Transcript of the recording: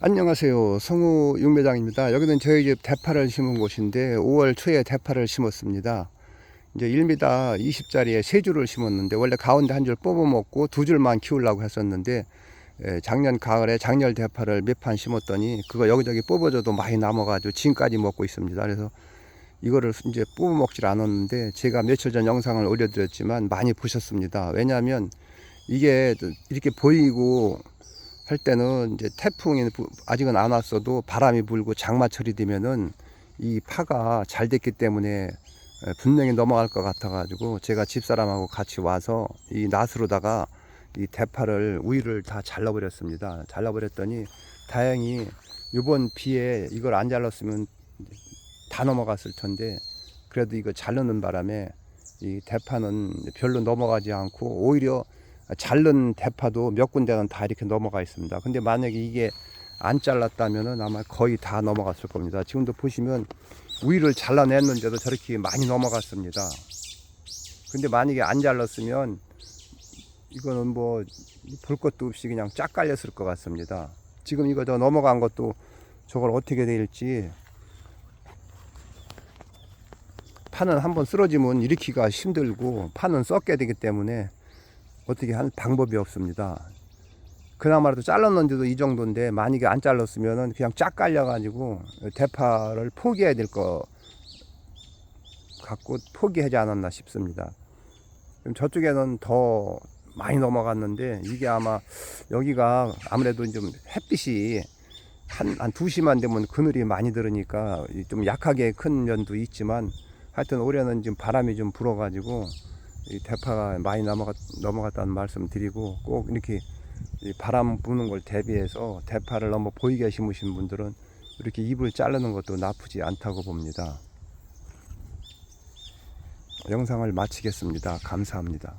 안녕하세요. 성우 육매장입니다. 여기는 저희 집 대파를 심은 곳인데 5월 초에 대파를 심었습니다. 이제 1m 20짜리에 세 줄을 심었는데 원래 가운데 한 줄 뽑아 먹고 두 줄만 키우려고 했었는데 예, 작년 가을에 장렬 대파를 몇 판 심었더니 그거 여기저기 뽑아줘도 많이 남아가지고 지금까지 먹고 있습니다. 그래서 이거를 이제 뽑아 먹질 않았는데 제가 며칠 전 영상을 올려드렸지만 많이 보셨습니다. 왜냐하면 이게 이렇게 보이고 할 때는 이제 태풍이 부- 아직은 안 왔어도 바람이 불고 장마철이 되면은 이 파가 잘 됐기 때문에 에, 분명히 넘어갈 것 같아가지고 제가 집사람하고 같이 와서 이 낫으로다가 이 대파를 우위를 다 잘라버렸습니다. 잘라버렸더니 다행히 이번 비에 이걸 안 잘랐으면 다 넘어갔을 텐데 그래도 이거 자르는 바람에 이 대파는 별로 넘어가지 않고 오히려 자른 대파도 몇 군데는 다 이렇게 넘어가 있습니다. 근데 만약에 이게 안 잘랐다면은 아마 거의 다 넘어갔을 겁니다. 지금도 보시면 우위를 잘라냈는데도 저렇게 많이 넘어갔습니다. 근데 만약에 안 잘랐으면 이거는 뭐 볼 것도 없이 그냥 쫙 깔렸을 것 같습니다. 지금 이거 저 넘어간 것도 저걸 어떻게 될지 판은 한번 쓰러지면 일으키기가 힘들고 판은 썩게 되기 때문에 어떻게 할 방법이 없습니다. 그나마라도 잘랐는데도 이 정도인데 만약에 안 잘랐으면은 그냥 쫙 깔려가지고 대파를 포기해야 될 거 갖고 포기하지 않았나 싶습니다. 그럼 저쪽에는 더 많이 넘어갔는데 이게 아마 여기가 아무래도 좀 햇빛이 한, 한 2시만 되면 그늘이 많이 들으니까 좀 약하게 큰 면도 있지만 하여튼 올해는 지금 바람이 좀 불어가지고 이 대파가 많이 넘어갔, 넘어갔다는 말씀 드리고 꼭 이렇게 이 바람 부는 걸 대비해서 대파를 너무 보이게 심으신 분들은 이렇게 잎을 자르는 것도 나쁘지 않다고 봅니다. 영상을 마치겠습니다. 감사합니다.